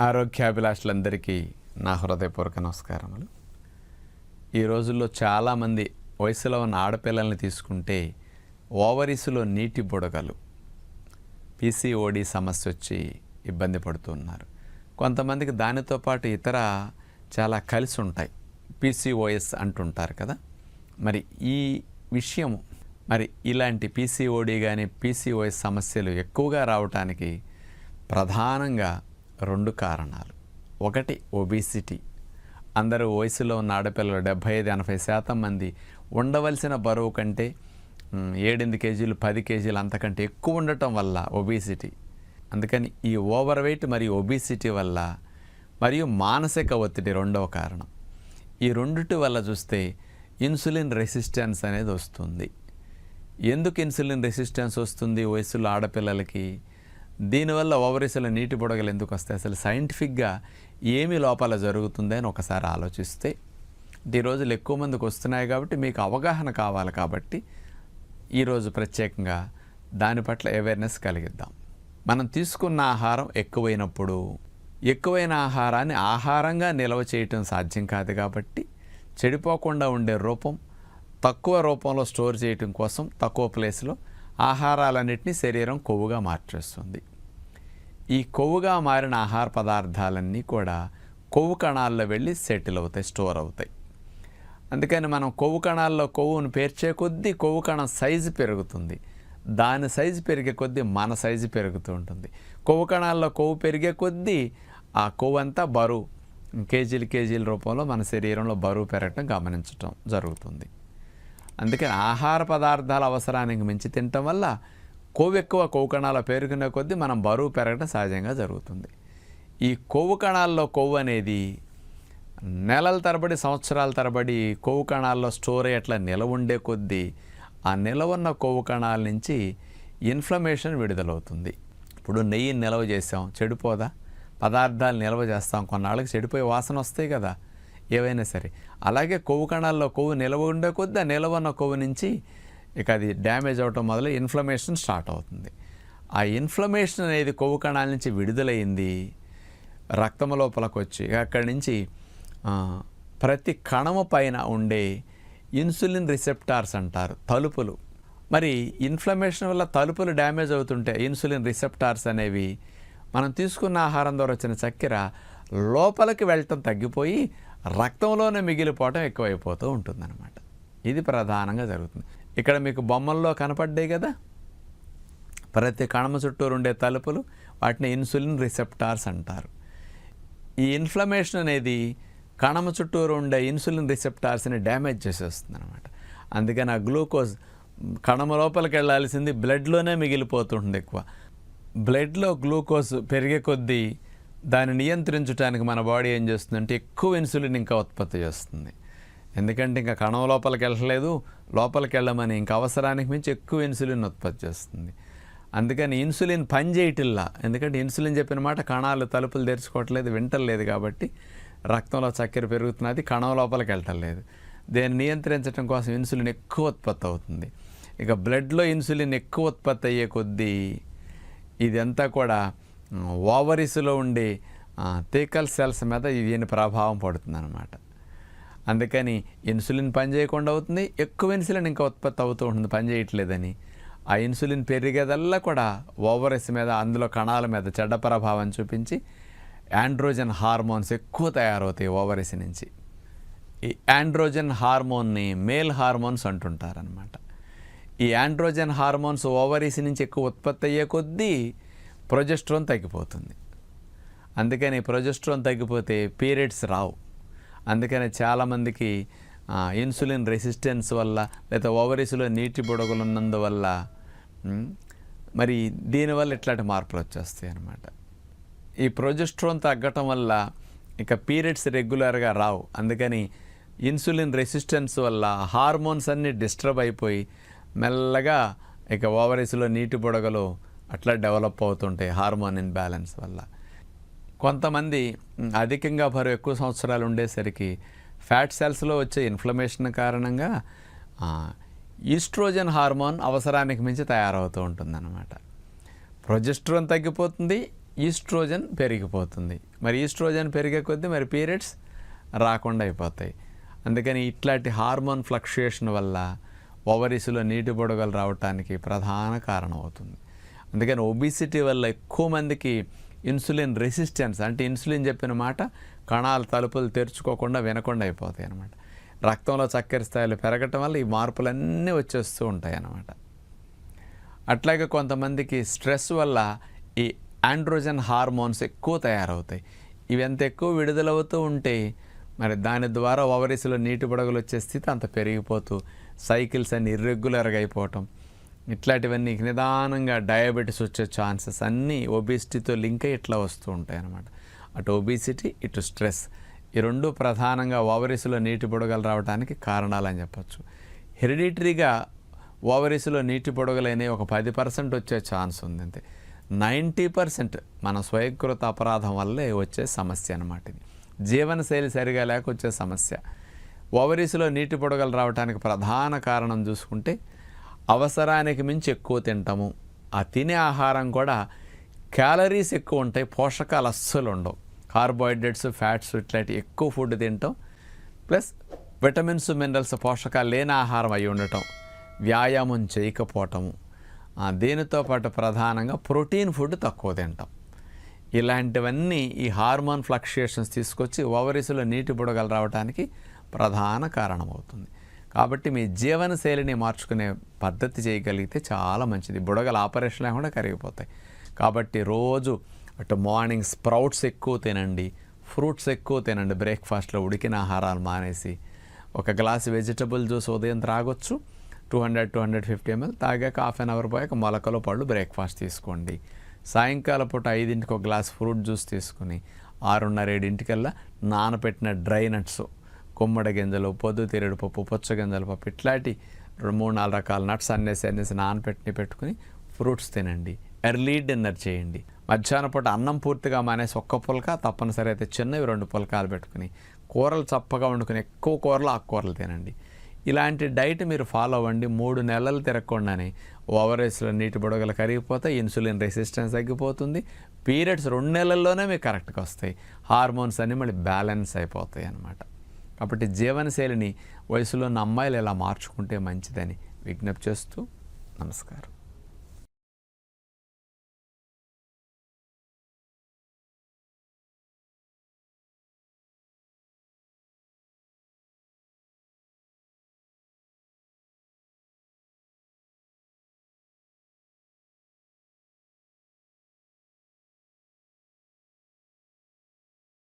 ఆరోగ్యాభిలాషులందరికీ నా హృదయపూర్వక నమస్కారములు. ఈ రోజుల్లో చాలామంది వయసులో ఉన్న ఆడపిల్లల్ని తీసుకుంటే ఓవరీస్లో నీటి బుడగలు పీసీఓడి సమస్య వచ్చి ఇబ్బంది పడుతున్నారు కొంతమందికి దానితో పాటు ఇతర చాలా కలిసి ఉంటాయి. పీసీఓఎస్ అంటుంటారు కదా. మరి ఈ విషయం మరి ఇలాంటి పీసీఓడి కానీ పీసీఓఎస్ సమస్యలు ఎక్కువగా రావటానికి ప్రధానంగా రెండు కారణాలు. ఒకటి ఒబిసిటీ అందరూ వయసులో ఉన్న ఆడపిల్లలు డెబ్భై ఐదు ఎనభై శాతం మంది ఉండవలసిన బరువు కంటే ఏడెనిమిది కేజీలు పది కేజీలు అంతకంటే ఎక్కువ ఉండటం వల్ల ఒబిసిటీ అందుకని ఈ ఓవర్ వెయిట్ మరియు ఒబిసిటీ వల్ల మరియు మానసిక ఒత్తిడి రెండవ కారణం. ఈ రెండిటి వల్ల చూస్తే ఇన్సులిన్ రెసిస్టెన్స్ అనేది వస్తుంది. ఎందుకు ఇన్సులిన్ రెసిస్టెన్స్ వస్తుంది వయసులో ఆడపిల్లలకి? దీనివల్ల ఓవరీస్లో నీటి బుడగలు ఎందుకు వస్తాయి? అసలు సైంటిఫిక్గా ఏమి లోపల జరుగుతుంది అని ఒకసారి ఆలోచిస్తే ఈ రోజులు ఎక్కువ మందికి వస్తున్నాయి కాబట్టి మీకు అవగాహన కావాలి కాబట్టి ఈరోజు ప్రత్యేకంగా దాని పట్ల అవేర్నెస్ కలిగిద్దాం. మనం తీసుకున్న ఆహారం ఎక్కువైనప్పుడు ఎక్కువైన ఆహారాన్ని ఆహారంగా నిల్వ చేయటం సాధ్యం కాదు కాబట్టి చెడిపోకుండా ఉండే రూపం తక్కువ రూపంలో స్టోర్ చేయటం కోసం తక్కువ ప్లేస్లో ఆహారాలన్నింటినీ శరీరం కొవ్వుగా మార్చేస్తుంది. ఈ కొవ్వుగా మారిన ఆహార పదార్థాలన్నీ కూడా కొవ్వు కణాల్లో వెళ్ళి సెటిల్ అవుతాయి స్టోర్ అవుతాయి. అందుకని మనం కొవ్వు కణాల్లో కొవ్వును పేర్చే కొద్దీ కొవ్వు కణం సైజు పెరుగుతుంది. దాని సైజు పెరిగే కొద్దీ మన సైజు పెరుగుతూ ఉంటుంది. కొవ్వు కణాల్లో కొవ్వు పెరిగే కొద్దీ ఆ కొవ్వు అంతా బరువు కేజీలు కేజీల రూపంలో మన శరీరంలో బరువు పెరగటం గమనించటం జరుగుతుంది. అందుకని ఆహార పదార్థాల అవసరానికి మించి తినటం వల్ల కొవ్వు ఎక్కువ కొవ్వు కణాలు పెరుగుకునే కొద్దీ మనం బరువు పెరగడం సహజంగా జరుగుతుంది. ఈ కొవ్వు కణాల్లో కొవ్వు అనేది నెలల తరబడి సంవత్సరాల తరబడి కొవ్వు కణాల్లో స్టోర్ అట్లా నిలవ ఉండే కొద్దీ ఆ నిలవ ఉన్న కొవ్వు కణాల నుంచి ఇన్ఫ్లమేషన్ విడుదలవుతుంది. ఇప్పుడు నెయ్యి నిల్వ చేసాం చెడిపోదా? పదార్థాలు నిల్వ చేస్తాం కొన్నాళ్ళకి చెడిపోయి వాసన వస్తాయి కదా. ఏవైనా సరే. అలాగే కొవ్వు కణాల్లో కొవ్వు నిలవ ఉండే కొద్ది ఆ నిలవన్న కొవ్వు నుంచి ఇక అది డ్యామేజ్ అవటం మొదలు ఇన్ఫ్లమేషన్ స్టార్ట్ అవుతుంది. ఆ ఇన్ఫ్లమేషన్ అనేది కొవ్వు కణాల నుంచి విడుదలైంది రక్తం లోపలకు వచ్చి అక్కడి నుంచి ప్రతి కణము పైన ఉండే ఇన్సులిన్ రిసెప్టార్స్ అంటారు తలుపులు. మరి ఇన్ఫ్లమేషన్ వల్ల తలుపులు డ్యామేజ్ అవుతుంటే ఇన్సులిన్ రిసెప్టార్స్ అనేవి మనం తీసుకున్న ఆహారం ద్వారా వచ్చిన చక్కెర లోపలికి వెళ్ళటం తగ్గిపోయి రక్తంలోనే మిగిలిపోవటం ఎక్కువైపోతూ ఉంటుందన్నమాట. ఇది ప్రధానంగా జరుగుతుంది. ఇక్కడ మీకు బొమ్మల్లో కనపడ్డాయి కదా? ప్రతి కణమ చుట్టూరు ఉండే తలుపులు వాటిని ఇన్సులిన్ రిసెప్టార్స్ అంటారు. ఈ ఇన్ఫ్లమేషన్ అనేది కణమ చుట్టూరు ఉండే ఇన్సులిన్ రిసెప్టార్స్ని డ్యామేజ్ చేసేస్తుంది అనమాట అందుకని ఆ గ్లూకోజ్ కణమ లోపలికి వెళ్ళాల్సింది బ్లడ్లోనే మిగిలిపోతుంటుంది ఎక్కువ బ్లడ్లో గ్లూకోజ్ పెరిగే కొద్దీ దాన్ని నియంత్రించడానికి మన బాడీ ఏం చేస్తుందంటే ఎక్కువ ఇన్సులిన్ ఇంకా ఉత్పత్తి చేస్తుంది. ఎందుకంటే ఇంకా కణం లోపలికి వెళ్ళలేదు లోపలికి వెళ్ళమని ఇంకా అవసరానికి మించి ఎక్కువ ఇన్సులిన్ ఉత్పత్తి చేస్తుంది. అందుకని ఇన్సులిన్ పని చేయటిల్లా. ఎందుకంటే ఇన్సులిన్ చెప్పిన మాట కణాలు తలుపులు తెరుచుకోవట్లేదు వింటలేదు కాబట్టి రక్తంలో చక్కెర పెరుగుతున్నది కణం లోపలికి వెళ్ళటం లేదు దీన్ని నియంత్రించడం కోసం ఇన్సులిన్ ఎక్కువ ఉత్పత్తి అవుతుంది. ఇక బ్లడ్లో ఇన్సులిన్ ఎక్కువ ఉత్పత్తి అయ్యే కొద్దీ ఇదంతా కూడా ఓవరీస్లో ఉండే తేకల్ సెల్స్ మీద దీని ప్రభావం పడుతుందన్నమాట. అందుకని ఇన్సులిన్ పనిచేయకుండా అవుతుంది ఎక్కువ ఇన్సులిన్ ఇంకా ఉత్పత్తి అవుతూ ఉంటుంది పనిచేయట్లేదని ఆ ఇన్సులిన్ పెరిగేదల్లా కూడా ఓవరెస్ మీద అందులో కణాల మీద చెడ్డ ప్రభావం చూపించి యాండ్రోజన్ హార్మోన్స్ ఎక్కువ తయారవుతాయి ఓవరెస్ నుంచి. ఈ యాండ్రోజన్ హార్మోన్ని మేల్ హార్మోన్స్ అంటుంటారనమాట ఈ యాండ్రోజన్ హార్మోన్స్ ఓవరీస్ నుంచి ఎక్కువ ఉత్పత్తి అయ్యే కొద్దీ ప్రొజెస్ట్రోన్ తగ్గిపోతుంది. అందుకని ప్రొజెస్ట్రోన్ తగ్గిపోతే పీరియడ్స్ రావు. అందుకని చాలామందికి ఇన్సులిన్ రెసిస్టెన్స్ వల్ల లేదా ఓవరీస్లో నీటి బుడగలు ఉన్నందువల్ల మరి దీనివల్ల ఇట్లాంటి మార్పులు వచ్చేస్తాయి అన్నమాట. ఈ ప్రొజెస్ట్రోన్ తగ్గటం వల్ల ఇక పీరియడ్స్ రెగ్యులర్గా రావు. అందుకని ఇన్సులిన్ రెసిస్టెన్స్ వల్ల హార్మోన్స్ అన్నీ డిస్టర్బ్ అయిపోయి మెల్లగా ఇక ఓవరీస్లో నీటి బుడగలు అట్లా డెవలప్ అవుతుంటాయి హార్మోన్ ఇన్బ్యాలెన్స్ వల్ల. కొంతమంది అధికంగా బరువు ఎక్కువ సంవత్సరాలు ఉండేసరికి ఫ్యాట్ సెల్స్లో వచ్చే ఇన్ఫ్లమేషన్ కారణంగా ఈస్ట్రోజన్ హార్మోన్ అవసరానికి మించి తయారవుతూ ఉంటుందన్నమాట. ప్రొజెస్ట్రోన్ తగ్గిపోతుంది ఈస్ట్రోజన్ పెరిగిపోతుంది. మరి ఈస్ట్రోజన్ పెరిగే కొద్దీ మరి పీరియడ్స్ రాకుండా అయిపోతాయి. అందుకని ఇట్లాంటి హార్మోన్ ఫ్లక్చుయేషన్ వల్ల ఓవరీస్లో నీటి బుడగలు రావటానికి ప్రధాన కారణం అవుతుంది అందుకని ఒబిసిటీ వల్ల ఎక్కువ మందికి ఇన్సులిన్ రెసిస్టెన్స్ అంటే ఇన్సులిన్ చెప్పిన మాట కణాలు తలుపులు తెరుచుకోకుండా వినకుండా అయిపోతాయి అన్నమాట. రక్తంలో చక్కెర స్థాయిలు పెరగటం వల్ల ఈ మార్పులన్నీ వచ్చేస్తూ ఉంటాయి అన్నమాట. అట్లాగే కొంతమందికి స్ట్రెస్ వల్ల ఈ ఆండ్రోజన్ హార్మోన్స్ ఎక్కువ తయారవుతాయి. ఇవి ఎంత ఎక్కువ విడుదలవుతూ ఉంటే మరి దాని ద్వారా ఓవరీస్లో నీటి బుడగలు వచ్చే స్థితి అంత పెరిగిపోతూ సైకిల్స్ అన్ని ఇర్రెగ్యులర్గా అయిపోవటం ఇట్లాంటివన్నీ నిదానంగా డయాబెటీస్ వచ్చే ఛాన్సెస్ అన్నీ ఒబిసిటీతో లింక్ అయ్యి ఇట్లా వస్తూ ఉంటాయి అన్నమాట అటు ఒబిసిటీ ఇటు స్ట్రెస్ ఈ రెండు ప్రధానంగా ఓవరీస్లో నీటి పొడగలు రావడానికి కారణాలని చెప్పచ్చు. హెరిడిటరీగా ఓవరీస్లో నీటి పొడగలైనవి ఒక పది పర్సెంట్ వచ్చే ఛాన్స్ ఉంది అంతే. నైంటీ పర్సెంట్ మన స్వయంకృత అపరాధం వల్లే వచ్చే సమస్య అనమాట ఇది. జీవనశైలి సరిగా లేక వచ్చే సమస్య. ఓవరీస్లో నీటి పొడగలు రావడానికి ప్రధాన కారణం చూసుకుంటే అవసరానికి మించి ఎక్కువ తింటాము. ఆ తినే ఆహారం కూడా క్యాలరీస్ ఎక్కువ ఉంటాయి పోషకాలు అస్సలు ఉండవు. కార్బోహైడ్రేట్స్ ఫ్యాట్స్ ఇట్లాంటి ఎక్కువ ఫుడ్ తింటాం. ప్లస్ విటమిన్స్ మినరల్స్ పోషకాలు లేని ఆహారం అయి ఉండటం వ్యాయామం చేయకపోవటము. దీనితో పాటు ప్రధానంగా ప్రోటీన్ ఫుడ్ తక్కువ తింటాం. ఇలాంటివన్నీ ఈ హార్మోన్ ఫ్లక్చుయేషన్స్ తీసుకొచ్చి ఓవరీస్లో నీటి బుడగలు రావడానికి ప్రధాన కారణమవుతుంది. కాబట్టి మీ జీవనశైలిని మార్చుకునే పద్ధతి చేయగలిగితే చాలా మంచిది. బుడగల ఆపరేషన్ లేకుండా కరిగిపోతాయి. కాబట్టి రోజు అటు మార్నింగ్ స్ప్రౌట్స్ ఎక్కువ తినండి ఫ్రూట్స్ ఎక్కువ తినండి బ్రేక్ఫాస్ట్లో ఉడికిన ఆహారాలు మానేసి ఒక గ్లాస్ వెజిటబుల్ జ్యూస్ ఉదయం త్రాగొచ్చు two hundred two hundred fifty ML తాగాక half an hour పోయాక మొలకలు పళ్ళు బ్రేక్ఫాస్ట్ తీసుకోండి. సాయంకాలం పూట ఐదింటికి ఒక గ్లాస్ ఫ్రూట్ జ్యూస్ తీసుకుని ఆరున్నర ఏడింటికల్లా నానపెట్టిన డ్రై నట్స్ గుమ్మడి గింజలు పొద్దుతిరుడు పప్పు పుచ్చగింజల పప్పు ఇట్లాంటి రెండు మూడు నాలుగు రకాల నట్స్ అన్నేసి అన్నేసి నానపెట్టిని పెట్టుకుని ఫ్రూట్స్ తినండి. ఎర్లీ డిన్నర్ చేయండి. మధ్యాహ్నం పూట అన్నం పూర్తిగా మానేసి ఒక్క పులక తప్పనిసరి అయితే చిన్నవి రెండు పులకాలు పెట్టుకుని కూరలు చప్పగా వండుకుని ఎక్కువ కూరలు ఆకుకూరలు తినండి. ఇలాంటి డైట్ మీరు ఫాలో అవ్వండి. మూడు నెలలు తిరగకుండానే ఓవరేజ్లో నీటి బుడగలు కరిగిపోతాయి ఇన్సులిన్ రెసిస్టెన్స్ తగ్గిపోతుంది. పీరియడ్స్ రెండు నెలల్లోనే మీకు కరెక్ట్గా వస్తాయి. హార్మోన్స్ అన్నీ మళ్ళీ బ్యాలెన్స్ అయిపోతాయి అన్నమాట. కాబట్టి జీవనశైలిని వయసులో ఉన్న అమ్మాయిలు ఎలా మార్చుకుంటే మంచిదని విజ్ఞప్తి చేస్తూ నమస్కారం.